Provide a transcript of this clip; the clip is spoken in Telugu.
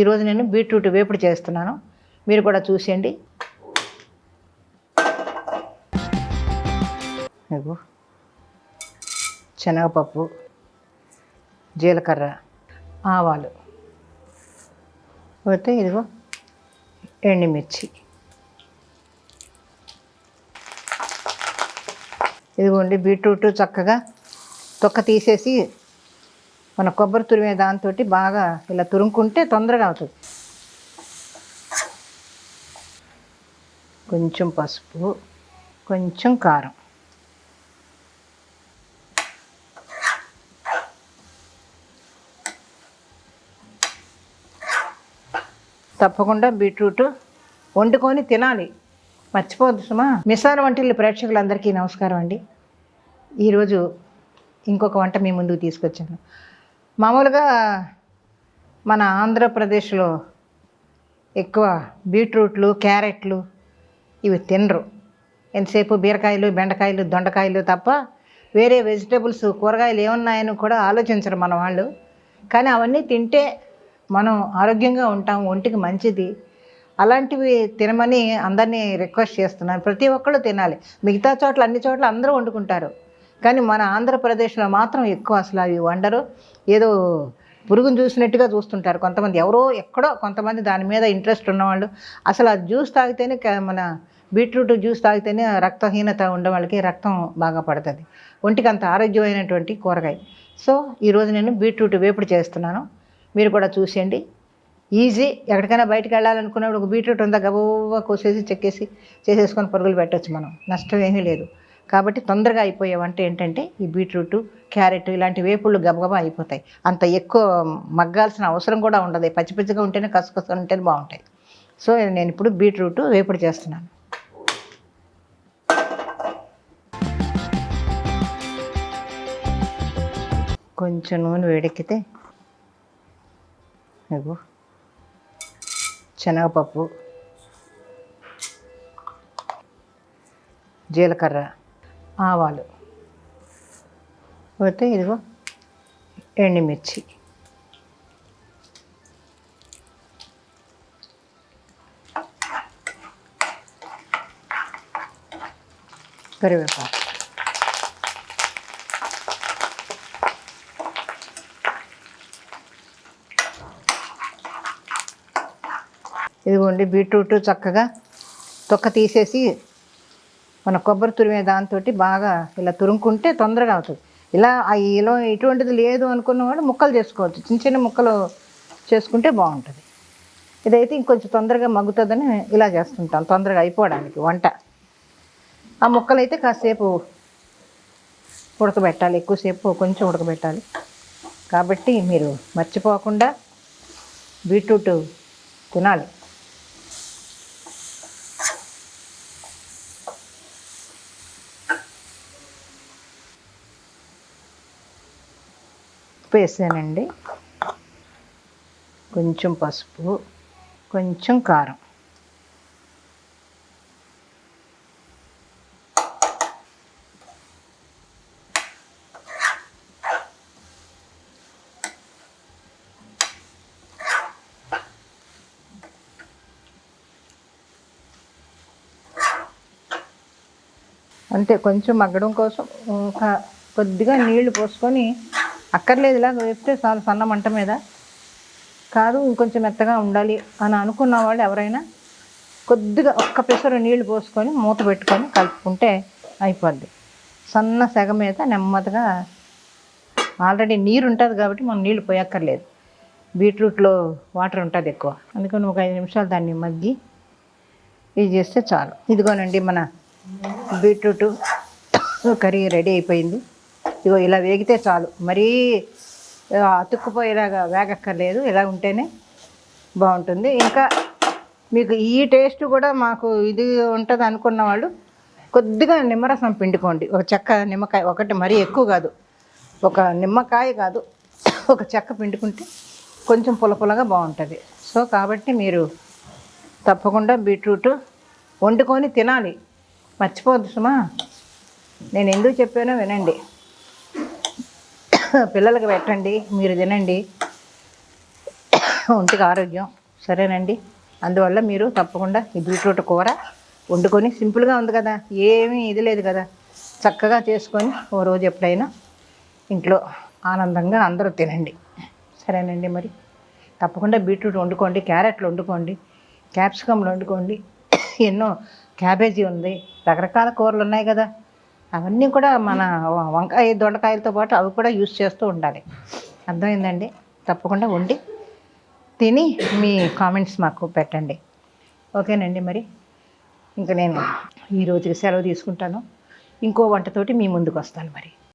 ఈరోజు నేను బీట్రూట్ వేపుడు చేస్తున్నాను. మీరు కూడా చూసేయండి. ఇదిగో శనగపప్పు జీలకర్ర ఆవాలు. పోతే ఇదిగో ఎండుమిర్చి. ఇదిగోండి బీట్రూట్ చక్కగా తొక్క తీసేసి మన కొబ్బరి తురిమే దాంతో బాగా ఇలా తురుముకుంటే తొందరగా అవుతుంది. కొంచెం పసుపు కొంచెం కారం. తప్పకుండా బీట్రూట్ వండుకొని తినాలి. మర్చిపోద్దు సుమా. మిసాల వంటిల్లు ప్రేక్షకులందరికీ నమస్కారం అండి. ఈరోజు ఇంకొక వంట మీ ముందుకు తీసుకొచ్చాను. మామూలుగా మన ఆంధ్రప్రదేశ్లో ఎక్కువ బీట్రూట్లు క్యారెట్లు ఇవి తినరు. ఎంతసేపు బీరకాయలు బెండకాయలు దొండకాయలు తప్ప వేరే వెజిటేబుల్స్ కూరగాయలు ఏమున్నాయని కూడా ఆలోచించరు మన వాళ్ళు. కానీ అవన్నీ తింటే మనం ఆరోగ్యంగా ఉంటాం ఒంటికి మంచిది. అలాంటివి తినమని అందరినీ రిక్వెస్ట్ చేస్తున్నాను. ప్రతి ఒక్కళ్ళు తినాలి. మిగతా చోట్ల అన్ని చోట్ల అందరూ వండుకుంటారు. కానీ మన ఆంధ్రప్రదేశ్లో మాత్రం ఎక్కువ అసలు అవి వండరు. ఏదో పురుగును చూసినట్టుగా చూస్తుంటారు కొంతమంది. ఎవరో ఎక్కడో కొంతమంది దాని మీద ఇంట్రెస్ట్ ఉన్నవాళ్ళు. అసలు ఆ జ్యూస్ తాగితేనే క- మన బీట్రూట్ జ్యూస్ తాగితేనే రక్తహీనత ఉండే వాళ్ళకి రక్తం బాగా పడుతుంది. ఒంటికి అంత ఆరోగ్యమైనటువంటి కూరగాయ. సో ఈరోజు నేను బీట్రూట్ వేపుడు చేస్తున్నాను. మీరు కూడా చూసేయండి. ఈజీ. ఎక్కడికైనా బయటకు వెళ్ళాలనుకున్నప్పుడు ఒక బీట్రూట్ ఉందా? గబగబా కోసేసి చెక్కేసి చేసేసుకొని పరుగులు పెట్టొచ్చు మనం. నష్టం ఏమీ లేదు. కాబట్టి తొందరగా అయిపోయే వంట ఏంటంటే ఈ బీట్రూట్ క్యారెట్ ఇలాంటి వేపుళ్ళు గబగబా అయిపోతాయి. అంత ఎక్కువ మగ్గాల్సిన అవసరం కూడా ఉండదు. పచ్చి పచ్చిగా ఉంటేనే కసుకసు ఉంటేనే బాగుంటాయి. సో నేను ఇప్పుడు బీట్రూట్ వేపుడు చేస్తున్నాను. కొంచెం నూనె వేడెక్కితే ఇగో శనగపప్పు జీలకర్ర ఆవాలు. పోతే ఇదిగో ఎండుమిర్చి. కరివేపాకు. ఇదిగోండి బీట్రూట్ చక్కగా తొక్క తీసేసి మన కొబ్బరి తురిమే దాంతో బాగా ఇలా తురుముకుంటే తొందరగా అవుతుంది. ఇలా ఆ ఇలా ఎటువంటిది లేదు అనుకున్నవాడు ముక్కలు చేసుకోవచ్చు. చిన్న చిన్న ముక్కలు చేసుకుంటే బాగుంటుంది. ఇదైతే ఇంకొంచెం తొందరగా మగ్గుతుందని ఇలా చేస్తుంటాం తొందరగా అయిపోవడానికి వంట. ఆ ముక్కలు అయితే కాసేపు ఉడకబెట్టాలి ఎక్కువసేపు కొంచెం ఉడకబెట్టాలి. కాబట్టి మీరు మర్చిపోకుండా బీట్రూట్ తినాలి. పసుపు వేసానండి. కొంచెం పసుపు కొంచెం కారం. అంతే కొంచెం మగ్గడం కోసం ఇంకా కొద్దిగా నీళ్ళు పోసుకొని అక్కర్లేదు ఇలా వేస్తే చాలు సన్న మంట మీద. కాదు ఇంకొంచెం మెత్తగా ఉండాలి అని అనుకున్న వాళ్ళు ఎవరైనా కొద్దిగా ఒక్క పెసరు నీళ్ళు పోసుకొని మూత పెట్టుకొని కలుపుకుంటే అయిపోద్ది. సన్న సెగ మీద నెమ్మదిగా ఆల్రెడీ నీరు ఉంటుంది కాబట్టి మనం నీళ్ళు పోయక్కర్లేదు. బీట్రూట్లో వాటర్ ఉంటుంది ఎక్కువ. అందుకని ఒక ఐదు నిమిషాలు దాన్ని మగ్గి ఇది చేస్తే చాలు. ఇదిగోనండి మన బీట్రూట్ కర్రీ రెడీ అయిపోయింది. ఇగో ఇలా వేగితే చాలు. మరీ అతుక్కుపోయేలాగా వేగక్కర్లేదు. ఇలా ఉంటేనే బాగుంటుంది. ఇంకా మీకు ఈ టేస్ట్ కూడా మాకు ఇది ఉంటుంది అనుకున్న వాళ్ళు కొద్దిగా నిమ్మరసం పిండుకోండి. ఒక చెక్క నిమ్మకాయ ఒకటి మరీ ఎక్కువ కాదు. ఒక నిమ్మకాయ కాదు. ఒక చెక్క పిండుకుంటే కొంచెం పులపులగా బాగుంటుంది. సో కాబట్టి మీరు తప్పకుండా బీట్రూట్ వండుకొని తినాలి. మర్చిపోవద్దు సుమా. నేను ఎందుకు చెప్పానో వినండి. పిల్లలకి పెట్టండి మీరు తినండి. ఒంటికి ఆరోగ్యం సరేనండి. అందువల్ల మీరు తప్పకుండా ఈ బీట్రూట్ కూర వండుకొని సింపుల్గా ఉంది కదా ఏమీ ఇది లేదు కదా. చక్కగా చేసుకొని ఓ రోజు ఎప్పుడైనా ఇంట్లో ఆనందంగా అందరూ తినండి. సరేనండి మరి. తప్పకుండా బీట్రూట్ వండుకోండి క్యారెట్లు వండుకోండి క్యాప్సికమ్లు వండుకోండి. ఎన్నో క్యాబేజీ ఉంది రకరకాల కూరలు ఉన్నాయి కదా. అవన్నీ కూడా మన వంకాయ దొండకాయలతో పాటు అవి కూడా యూస్ చేస్తూ ఉండాలి. అర్థమైందండి? తప్పకుండా ఉండి తిని మీ కామెంట్స్ మాకు పెట్టండి. ఓకేనండి మరి? ఇంకా నేను ఈరోజుకి సెలవు తీసుకుంటాను. ఇంకో వంటతోటి మీ ముందుకు వస్తాను మరి.